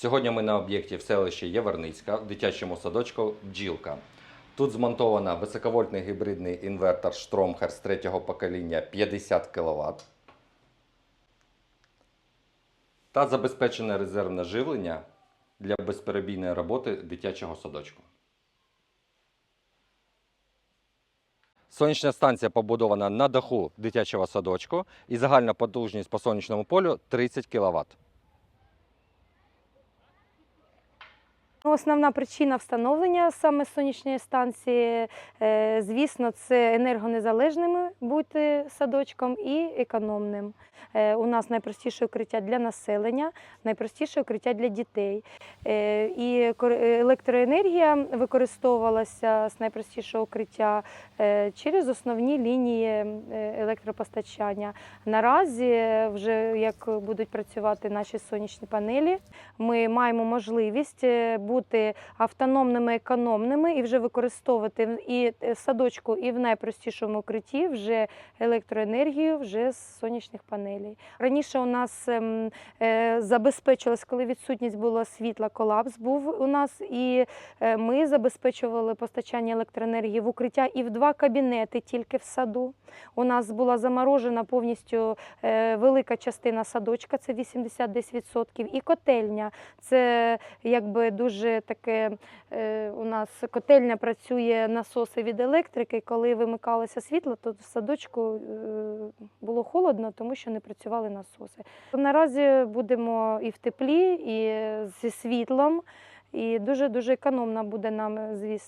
Сьогодні ми на об'єкті в селищі Яворницька в дитячому садочку Бджілка. Тут змонтовано високовольтний гібридний інвертор Stromher з третього покоління 50 кВт та забезпечене резервне живлення для безперебійної роботи дитячого садочку. Сонячна станція побудована на даху дитячого садочку і загальна потужність по сонячному полю 30 кВт. Основна причина встановлення саме сонячної станції, е, звісно, це енергонезалежними бути садочком і економним. Е, У нас найпростіше укриття для населення, найпростіше укриття для дітей. Е, І електроенергія використовувалася з найпростішого укриття через основні лінії електропостачання. Наразі, вже як будуть працювати наші сонячні панелі, ми маємо можливість бути автономними, економними і вже використовувати і в садочку, і в найпростішому укритті вже електроенергію вже з сонячних панелей. Раніше у нас ем, е, коли відсутність було світла, колапс був у нас, і е, ми забезпечували постачання електроенергії в укриття і в два кабінети тільки в саду. У нас була заморожена повністю е, велика частина садочка, це 80-10%, і котельня. Це якби дуже таке. е, У нас котельня працює насоси від електрики. Коли вимикалося світло, то в садочку е, було холодно, тому що не працювали насоси. Наразі будемо і в теплі, і зі світлом, і дуже дуже економна буде нам, звісно.